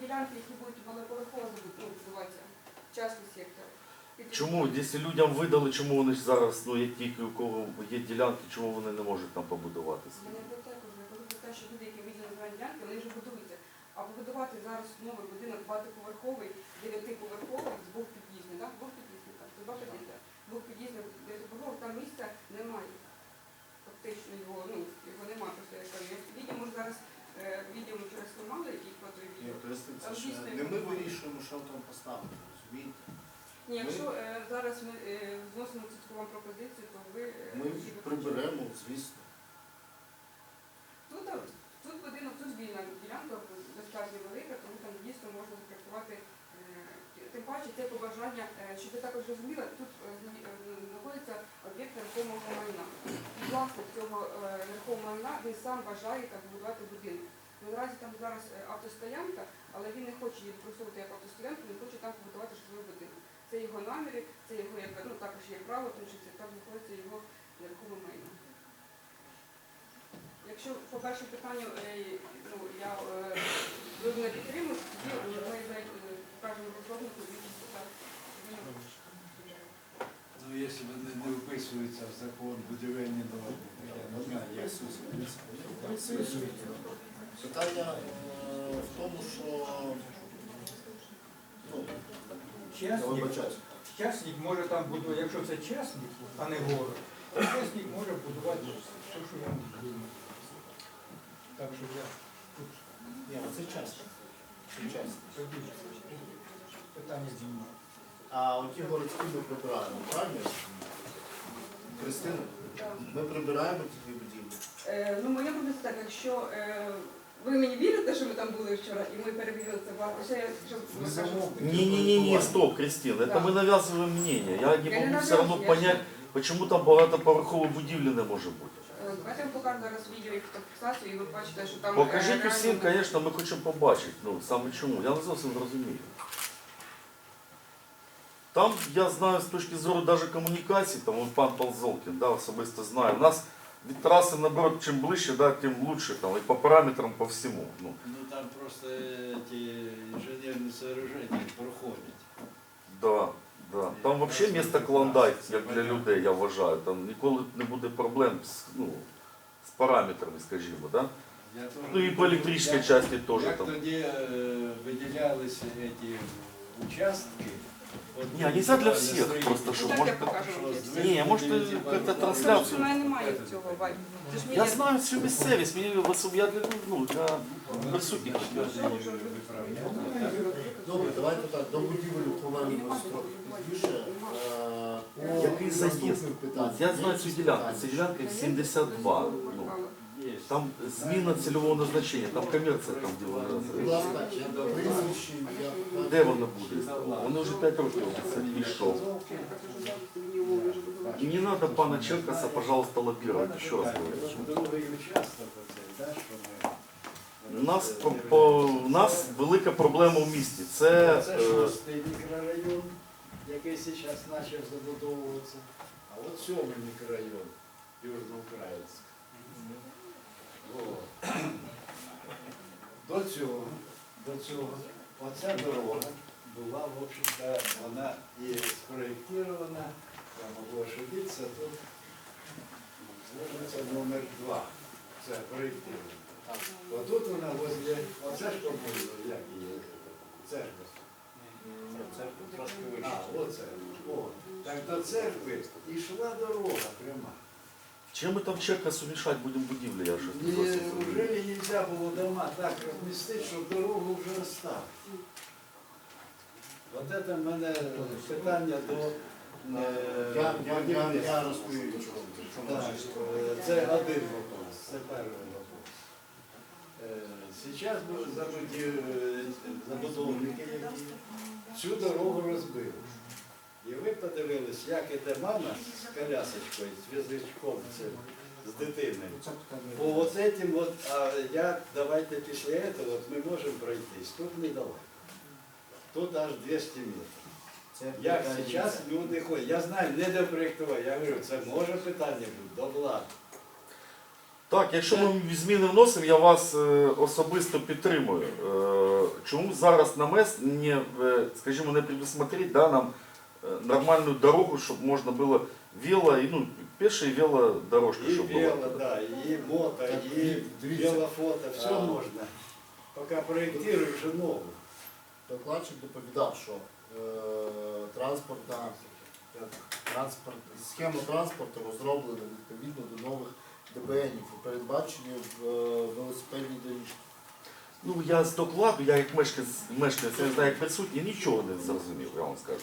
ділянки, які будуть малоповерхово будуватися, частний сектор. Під- Чому, якщо людям видали, чому вони ж зараз, ну є тільки у кого є ділянки, чому вони не можуть там побудуватися? Мене про те я про те, що люди, які виділені земельні ділянки, вони вже будуються. А побудувати зараз новий будинок багатоповерховий, дев'ятиповерховий з двох під'їздів, так? Двох під'їздів, так, це два під'їзди. Двох під'їздів дев'ятиповерхових, там місця немає. Фактично його, ну, його немає, просто я кажу. Я може зараз е, ми вчора знімали, і Ж дійсно не ми вирішуємо, що там поставити, розумієте? Ні, якщо е, зараз ми е, вносимо цю вам пропозицію, то ви... е, Ми всі приберемо, звісно. Тут, е, тут будинок, тут вільна ділянка достатньо велика, тому там дійсно можна запроектувати. е, Тим паче це побажання, е, щоб ви також розуміли, тут е, зна- е, знаходиться об'єкт нерухомого майна. І власник цього е, нерухомого майна він сам бажає там будувати будинок. Ну, Наразі там зараз е, автостоянка, але він не хоче її використовувати як автостоянку, він хоче там побудувати житловий будинок. Це його наміри, це його як, ну, також є право, тому що це там знаходиться його нерухоме майно. Якщо по першому питанню е, ну, я е, ви мене підтримуєте, тоді ми е, покажемо розробнику більшість питань. Ну, якщо вони не вписуються в закон будівельні норми, я не знаю, як Питання е, в тому, що ну, я Чесник, може там будувати, якщо це чесник, а не город, то чесник може будувати все, що йому потрібно. Так що я тут Ні, це чесно. Це чесно. питання знімаю. А оті городські ми прибираємо, правильно? Кристина, ми прибираємо ті дві будівлі. Е, ну, моя пропозиція так, якщо е, ви мені вірите, що ми там були вчора, і ми перевірили це багато, ще я щоб Ви ми кажемо, замовкнете, Не-не-не, стоп, Кристина, это Да. мы навязываем мнение. Я не Я не могу все равно навязываю, я понять, ж- почему там багатоповерхової будівлі не може бути. е, давайте я вам покажу зараз відео і фотофіксацію, і ви бачите, що там... е, Покажіть реально- усім, звісно, ми хочемо побачити. Ну, саме чому. Я не зовсім не розумію. Там, я знаю, з точки зору даже комунікацій, там он пан Ползолкін, да, особисто знає. У нас від траси, наоборот, чим ближче, да, тим лучше, там, і по параметрам, по всьому. Ну, Ну там просто ті інженерні сооруження проходять. да, да. Там взагалі місто клондайк, як для людей, я вважаю. Там ніколи не буде проблем з, ну, з параметрами, скажімо, да? Я Ну і по електричній як- частині теж Як там. тоді е, виділялися ці участки? Не, а нельзя для всіх, просто що Ну, так може. я покажу що. Ні, може, дві як-то будівлі трансляцію. в мене немає цього ж Я знаю всю місцевість, мені особ- я для ну, для присутніх. Добре, давайте так, до будівель повернемось трохи пізніше. Е, Який заїзд? Я знаю цю ділянку, це ділянка 72. Ну, Є. там зміна цільового назначення, там комерція там я... Де вона буде? Вони вже 5 років пішов. І не треба пана Черкаса, пожалуйста, лоббировать, ще раз говорю. У нас, по, по, у нас велика проблема в місті. Це Це е, шостий мікрорайон, який зараз почав забудовуватися. А от сьомий мікрорайон, Южноукраїнськ. До цього, до цього, оця дорога була, в общем-то, вона і спроєктирована, я можу ошибитися, тут вулиця номер два. Це проєктировано. Отут вона возле, оце ж по-моєму, як її, церква. Церква трошки А, оце. О, так до церкви йшла дорога пряма. Чим ми там Черкасу мішати будемо будівлі, я вже не зовсім розумію. вже не можна було дома так розмістити, щоб дорогу вже розставити. От це в мене питання до Я, е, я, я, я будівництва. розповім, що що Так, е, Це один вопрос, це перший вопрос. Зараз забудовники, які цю дорогу розбили. І ви подивились, як іде мама з колясочкою, з візочком це, з дитиною. По от этим от, а я давайте після этого от ми можемо пройтись. Тут недалеко. Тут аж 200 метрів. Як зараз люди ходять, я знаю, не до проєктування, я говорю, це може питання бути до влади. Так, якщо ми зміни вносимо, я вас е, особисто підтримую. Е, чому зараз на МЕС не, е, скажімо, не предусмотреть да, нам е, нормальну дорогу, щоб можна було вело, і, ну, пеше і велодорожка, І щоб була. вело, да, і мото, Так, і дивіться. велофото, все А. можна. Поки проєктуєш вже нову. Докладчик доповідав, що е, транспортна е, транспорт, схема транспорту розроблена відповідно до нових ДБНів і передбачені в е, велосипедній доріжці. Ну, я з докладу, я як мешканець, мешканець, я не знаю, як присутній, нічого не зрозумів, я вам скажу.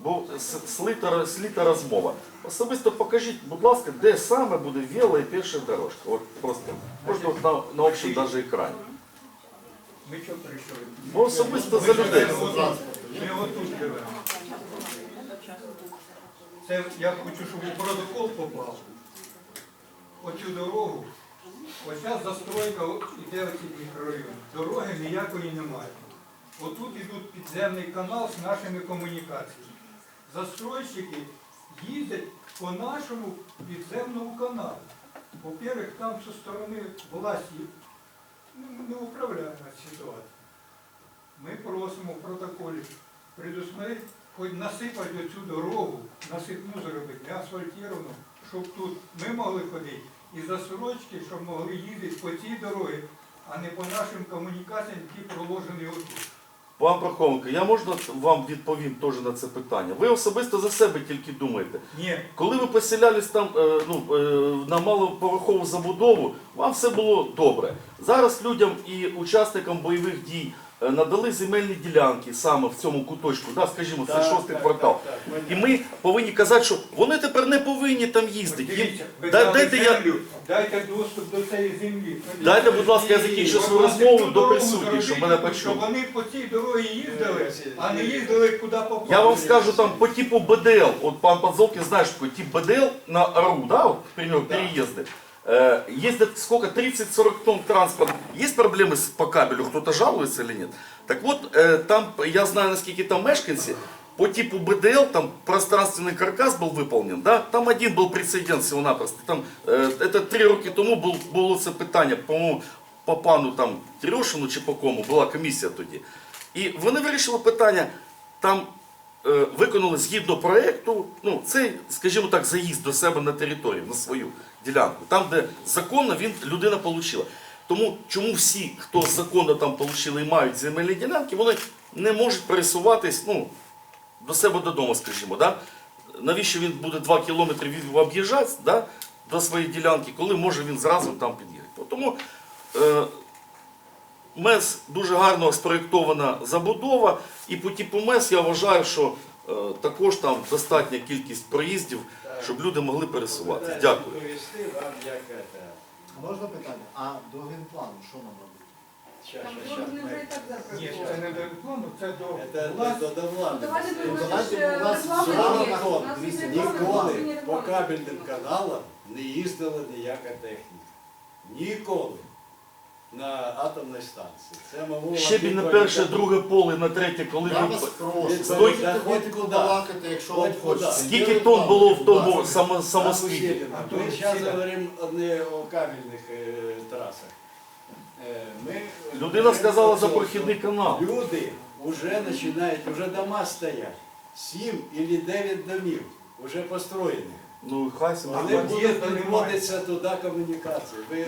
Бо слита, сліта розмова. Особисто покажіть, будь ласка, де саме буде вело і піша дорожка. От просто, можна от на, на общому даже екрані. Ми чого прийшли? Бо особисто за людей. Ми отут живемо. Це я хочу, щоб у протокол попав. Оцю дорогу. Ось ця застройка от іде оці мікрорайони. Дороги ніякої немає. Отут ідуть підземний канал з нашими комунікаціями. Застройщики їздять по нашому підземному каналу. По-перше, там зі сторони власті не управляє ситуацію. Ми просимо в протоколі предусмотреть, хоч насипати оцю дорогу, насипну зробити, не асфальтовану, щоб тут ми могли ходити і застройщики, щоб могли їздити по цій дорозі, а не по нашим комунікаціям, які проложені отут. Пан Проховенко, я можна вам відповім теж на це питання. Ви особисто за себе тільки думаєте. Ні, Коли ви поселялись там е, ну, е, на малоповерхову забудову, вам все було добре. Зараз людям і учасникам бойових дій надали земельні ділянки саме в цьому куточку, да, скажімо, це шостий квартал. так, так, І ми повинні казати, що вони тепер не повинні там їздити. Їм- ви дали дайте я- землю, дайте доступ до цієї землі. Дайте, будь ласка, я закінчу свою розмову ту до дорогу присутніх, щоб мене почули. Щоб вони по цій дорозі їздили, а не їздили куди попали. Я вам скажу там по типу БДЛ, от пан Подзолкин знает, что такое тип БДЛ на РУ, да, вот, к примеру, Да. переезды. Э, ездят сколько, 30-40 тонн транспорт. Есть проблемы с, по кабелю, кто-то жалуется или нет? Так вот, э, там, я знаю, наскільки там мешканці, по типу БДЛ там пространственный каркас был выполнен, да? там один был прецедент всего-напросто. Там, э, это три роки тому бул, було це питання, по-моєму, по пану там Терешину чи по кому, була комісія тоді. І вони вирішили питання, там е, виконали згідно проєкту, ну, цей, скажімо так, заїзд до себе на територію, на свою ділянку, там, де законно він, людина отримала. Тому чому всі, хто законно там отримали і мають земельні ділянки, вони не можуть пересуватись ну, до себе додому, скажімо. Да? Навіщо він буде 2 кілометри об'їжджати да, до своєї ділянки, коли може він зразу там під'їхати. Тому е, МЕС дуже гарно спроєктована забудова, і по типу МЕС я вважаю, що е, також там достатня кількість проїздів, щоб люди могли пересуватися. Дякую. Можна питання? А до генплану що нам робити? Там щас, вже і так Ні, це не до плану, це до власті. до, до, до влади. Давайте давайте, у нас дивіться, Ніколи по кабельним каналам не їздила ніяка техніка. Ніколи. На атомній станції. Це мову Щебінь на перше, друге поле, на третє, коли Я ви... вас прошу, ходити куди. побалакати, якщо вам куди. хочеться. Скільки тонн було в тому само, самосвіті? А Ми то зараз говоримо не о кабельних е, трасах. Е, ми Людина сказала за прохідний канал. Люди вже починають, вже дома стоять. Сім або дев'ять домів вже построєних. Ну, хай собі. Вони А будуть під'їзду немає. підводитися туди комунікації. Ви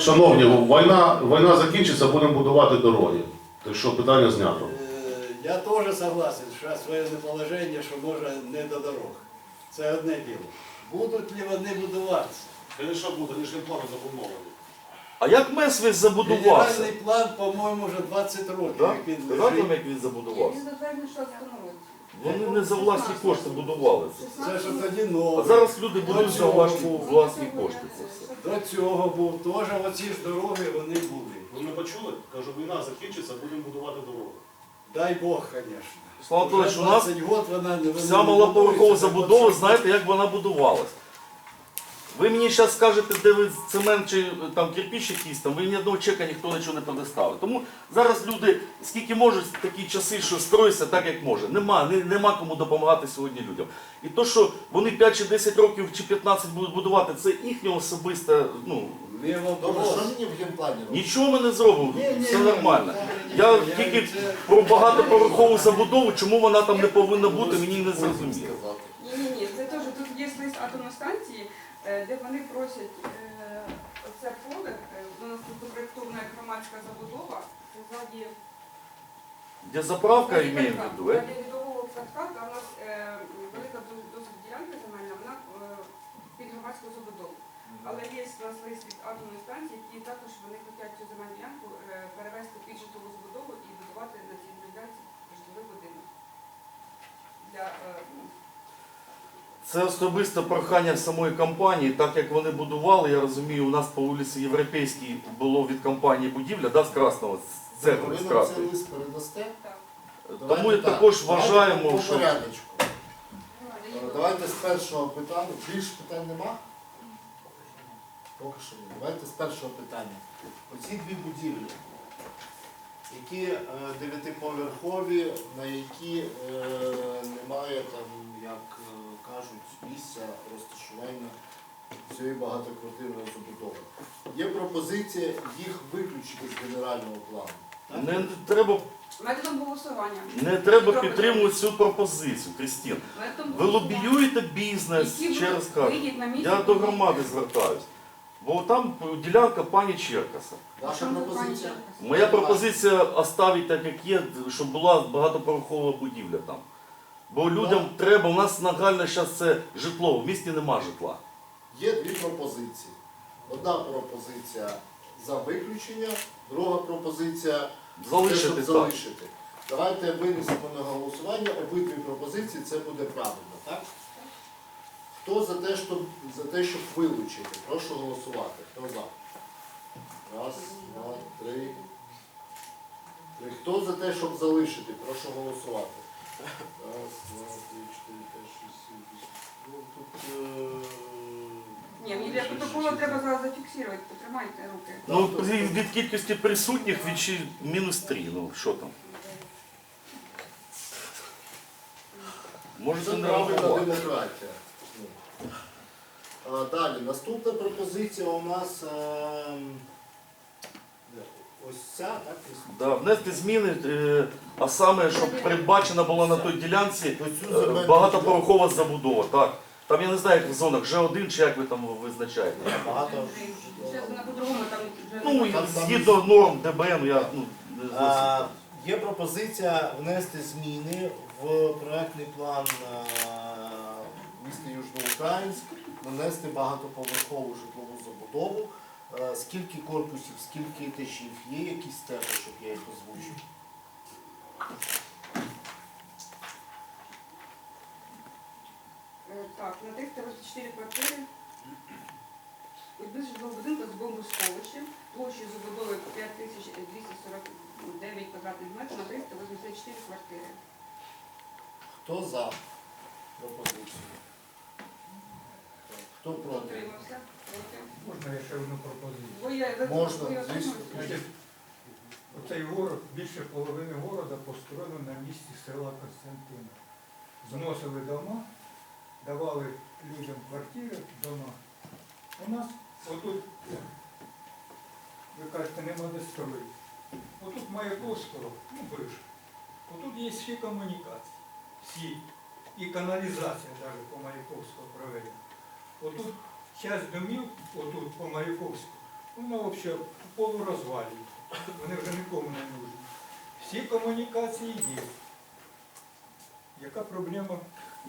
Шановні, війна, війна закінчиться, будемо будувати дороги. Так що питання знято. Е, Я теж согласен, що своє положення, що може не до дорог. Це одне діло. Будуть ли вони будуватися? Звісно, буде, ніж плану заплановані. А як МЕС весь забудувався? Генеральний план, по-моєму, вже 20 років, Да? як він Сказати вам, лежить. як він забудувався? Він затверджений в 16 році. Вони не за власні кошти будували це. Це ж тоді А нове. зараз люди будуть за власні, власні кошти це все. До цього був теж оці ж дороги вони були. Ви не почули? Кажу, війна закінчиться, будемо будувати дороги. Дай Бог, звісно. Слава Анатолійович, у нас 20 год вона не вся малоповерхова забудова, знаєте, як вона будувалась. Ви мені зараз скажете, де ви цемент чи там кирпич якийсь там, ви ні одного чека ніхто нічого не предоставив. Тому зараз люди скільки можуть такі часи, що строїться так, як може. Нема, не, нема кому допомагати сьогодні людям. І то, що вони 5 чи 10 років чи 15 будуть будувати, це їхня особиста, ну, Добре, що мені в генплані робити? Нічого ми не зробимо, Ні, ні, все нормально. Я тільки про багатоповерхову забудову, чому вона там не повинна бути, мені не зрозуміло. Ні, ні, ні, це теж тут є лист атомної станції, е, де вони просять е, оце поле, е, у нас тут проєктована громадська забудова, це ззаді Де заправка імею в виду, е? ззаді лідового катка, там у нас е, велика дос- досить ділянка земельна, вона е, під громадську забудову. Але є у нас лист від атомної станції, які також вони хочуть цю земельну ділянку е, перевести під житлову забудову і будувати на цій ділянці житловий будинок. Для, е, ну, Це особисте прохання самої компанії, так як вони будували, я розумію, у нас по вулиці Європейській було від компанії будівля, да, з Красного, з церкви Ви з нам Красної. цей лист передасте? Тому Давайте так, також давайте вважаємо, по що порядочку. Е. Давайте з першого питання. Більше питань нема? Поки що ні. Давайте з першого питання. Оці дві будівлі, які е, дев'ятиповерхові, на які е, немає там, як кажуть, місця розташування цієї багатоквартирної забудови. Є пропозиція їх виключити з генерального плану. не треба, Методом голосування. не треба підтримувати цю пропозицію, Крістін. Методом Ви голосування. лобіюєте бізнес, Які ще раз кажу. виїдь на місці, Я до громади звертаюсь. Бо там ділянка пані Черкаса. Ваша пропозиція? Моя пропозиція оставити так, як є, щоб була багатоповерхова будівля там. Бо людям треба, у нас нагально зараз це житло, в місті нема житла. Є дві пропозиції. Одна пропозиція за виключення, друга пропозиція те, Залишити щоб так. залишити. Давайте винесемо на голосування обидві пропозиції, це буде правильно, так? Хто за те, щоб, за те, щоб вилучити? Прошу голосувати. Хто за? Раз, два, три. Три. Хто за те, щоб залишити? Прошу голосувати. Раз, два, три, чотири, п'ять, шість, сім, вісім. Ну, тут, е, Ні, мені для протоколу треба зараз зафіксувати, потримайте руки. Ну, від від кількості присутніх від чи- мінус 3, ну що там. Можете Це не правильна рахувати. демократія. Ну. А, Далі, наступна пропозиція у нас ем, ось ця, так? Да, внести зміни, е, а саме, щоб передбачена була на той ділянці е, багатоповерхова забудова. Так. Там я не знаю, як в зонах, G1 чи як ви там визначаєте. Багато. Зараз вона по-другому там вже... Ну, і згідно норм ДБН, я ну, не зовсім. А, Є пропозиція внести зміни в проектний план е, міста Южноукраїнськ, нанести багатоповерхову житлову забудову. Скільки корпусів, скільки етажів, є якісь теми, щоб я їх озвучив? Е, Так, на 324 квартири. Без житлового будинку з бомбосховищем, площею забудови 5249 квадратних метрів на 384 квартири. Хто за пропозицію? Хто проти? Утримався? Проти? Можна я ще одну пропозицію? Можна, звісно. Значить, оцей город, більше половини города построєно на місці села Константина. Зносили дома, давали людям квартири, дома. У нас отут, ви кажете, нема де строїти. Отут Маяковського, ну бивш. Отут є всі комунікації, всі. І каналізація навіть по Маяковського проведена. Отут часть домів, отут по Маяковську, вона взагалі полурозвалює. Вони вже нікому не нужні. Всі комунікації є. Яка проблема?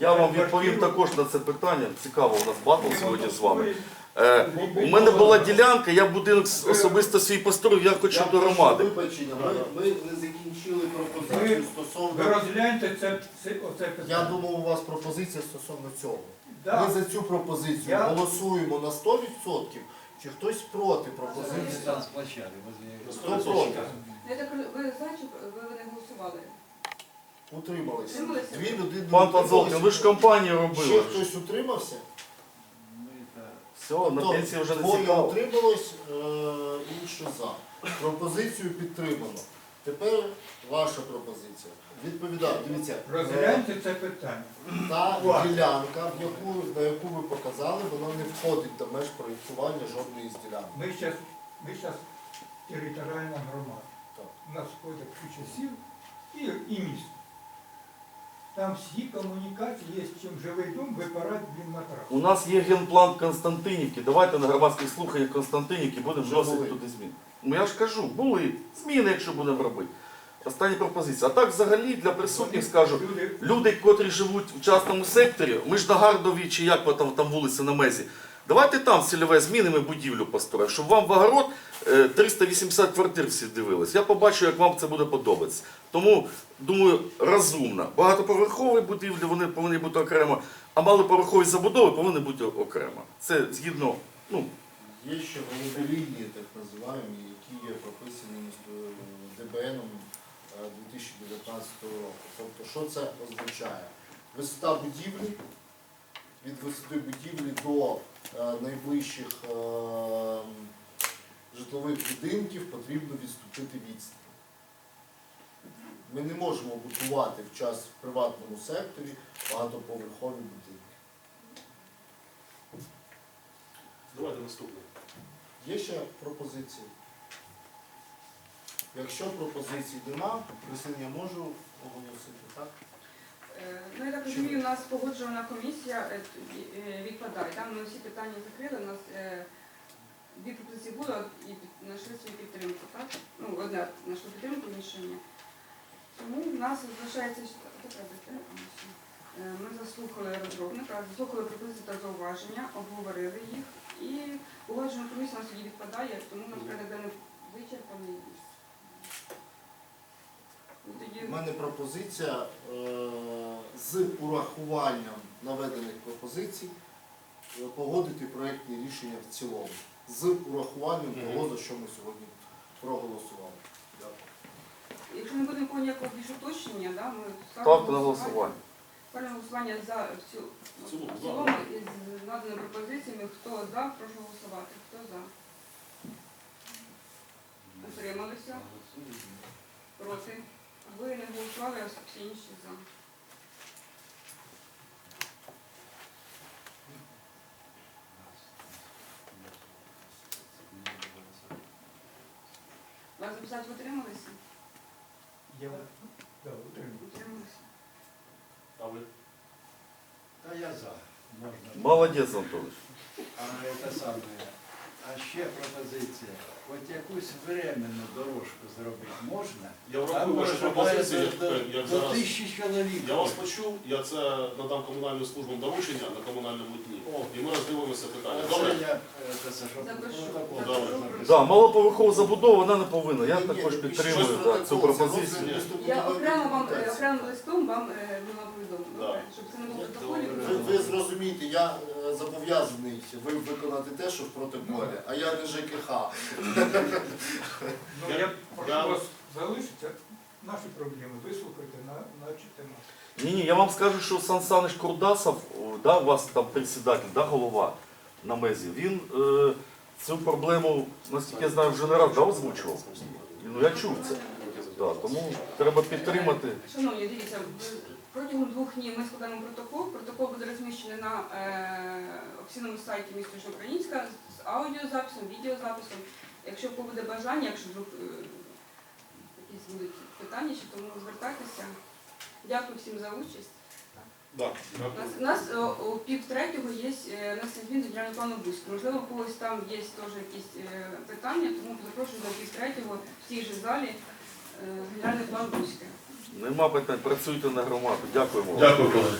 Я вам відповім також на це питання. Цікаво, у нас батл сьогодні з вами. Е, у мене була ділянка, я будинок с- особисто свій построїв, я хочу до громади. Вибачення, ми, ми не закінчили пропозицію Ви стосовно. розгляньте це, це, оце питання. Я думав, у вас пропозиція стосовно цього. Да. Ми за цю пропозицію Я- голосуємо на 100%, чи хтось проти пропозиції? Там з возле- Хто проти? Я так кажу, ви за чи ви не голосували? Утрималися. Утрималися? Дві людини Пан утрималися. Ви ж компанію Ще робили. хтось утримався? Та- Все, на Тобто пенсії вже не Двоє цікаво. утрималось, е, інші за. Пропозицію підтримано. Тепер ваша пропозиція. Відповідаю, дивіться. е, Розгляньте це питання. Та ділянка, в яку, на яку ви показали, вона не входить до меж проєктування жодної з ділянок. Ми зараз ми щас територіальна громада. Так. У нас входить куча сіл і, і місто. Там всі комунікації є, чим живий дом випирати, блін, на трасу. У нас є генплан Константинівки. Давайте на громадських слуханнях Константинівки будемо вносити туди зміни. Ну я ж кажу, були зміни, якщо будемо робити. Останні пропозиції. А так взагалі для присутніх скажу, Люди, котрі живуть в частному секторі, ми ж на Гардові чи як там, там вулиця на Мезі, давайте там цільове змінимо будівлю построїмо, щоб вам в огород е, 380 квартир всі дивились. Я побачу, як вам це буде подобатися. Тому, думаю, розумно. Багатоповерхові будівлі вони повинні бути окремо, а малоповерхові забудови повинні бути окремо. Це згідно, ну, Є ще голубі так називаємо, які є прописані е, ДБНом е, 2019 року. Тобто, що це означає? Висота будівлі, від висоти будівлі до е, найближчих е, житлових будинків потрібно відступити відстань. Ми не можемо будувати в час в приватному секторі багатоповерхові будинки. Давайте наступне. Є ще пропозиції? Якщо пропозицій нема, я можу оголосити, так? Е, Ну, я так розумію, у нас погоджувана комісія е, е, відпадає. Там ми всі питання закрили, у нас дві пропозиції було і знайшли свою підтримку, так? Ну, одна знайшла підтримку, ні. Тому в нас залишається Ми заслухали розробника, заслухали пропозиції та зауваження, обговорили їх і погоджена комісія у нас тоді відпадає, тому порядок денний вичерпаний. У мене пропозиція е, з урахуванням наведених пропозицій е, погодити проєктні рішення в цілому. З урахуванням того, за що ми сьогодні проголосували. Дякую. Якщо не буде нікого ніякого більш уточнення, да, ми ставте на голосування. Ставимо на голосування за всю В цілому, в цілому із наданими пропозиціями. Хто за, прошу голосувати. Хто за? Утрималися? Проти? Ви не голосували, а всі інші за. Вас записати ви утрималися? я да, утримую. Утрималися. А ви? Та я за. Можна. Молодець, Антонович. А це саме. А ще пропозиція. От якусь временну дорожку зробити можна? Я Там врахую ваші пропозиції, до, як- як до зараз. тисячі чоловік. Я вас почув, я це надам комунальним службам доручення на комунальному дні. О. І ми роздивимося питання. Це Добре? я, е, це, це, щоб Запишу. протокол Добре. записати. Да, малоповерхова забудова вона не повинна. Я Ні, ні, також підтримую цю протокол, це пропозицію. Я окремо вам е, документації. окремим листом вам е, була повідомлена, добре? щоб це не було в протоколі. Ви, ви зрозумієте, я е, зобов'язаний ви виконати те, що в протоколі, а я не ЖКХ. Ну, Я- прошу вас залишитися, наші проблеми вислухайте на, на цю. Ні, ні, я вам скажу, що Сан Санич Курдасов, да, у вас там председатель, да, голова на мезі, він е, цю проблему, наскільки я знаю, вже не раз да, озвучував. Ну я чув це. Да, тому треба підтримати. Шановні, дивіться, протягом двох днів ми складаємо протокол. Протокол буде розміщений на е, офіційному сайті міста Українська з аудіозаписом, відеозаписом. Якщо буде бажання, якщо вдруг е, якісь будуть питання, ще тому звертайтеся. Дякую всім за участь. Да. У нас, у о, о пів третього є е, на змін до генерального плану. Можливо, у когось там є теж якісь е, питання, тому запрошую на пів третього в цій же залі е, генеральний план Бузька. Нема питань, працюйте на громаду. Дякуємо. вам. Дякую, колеги.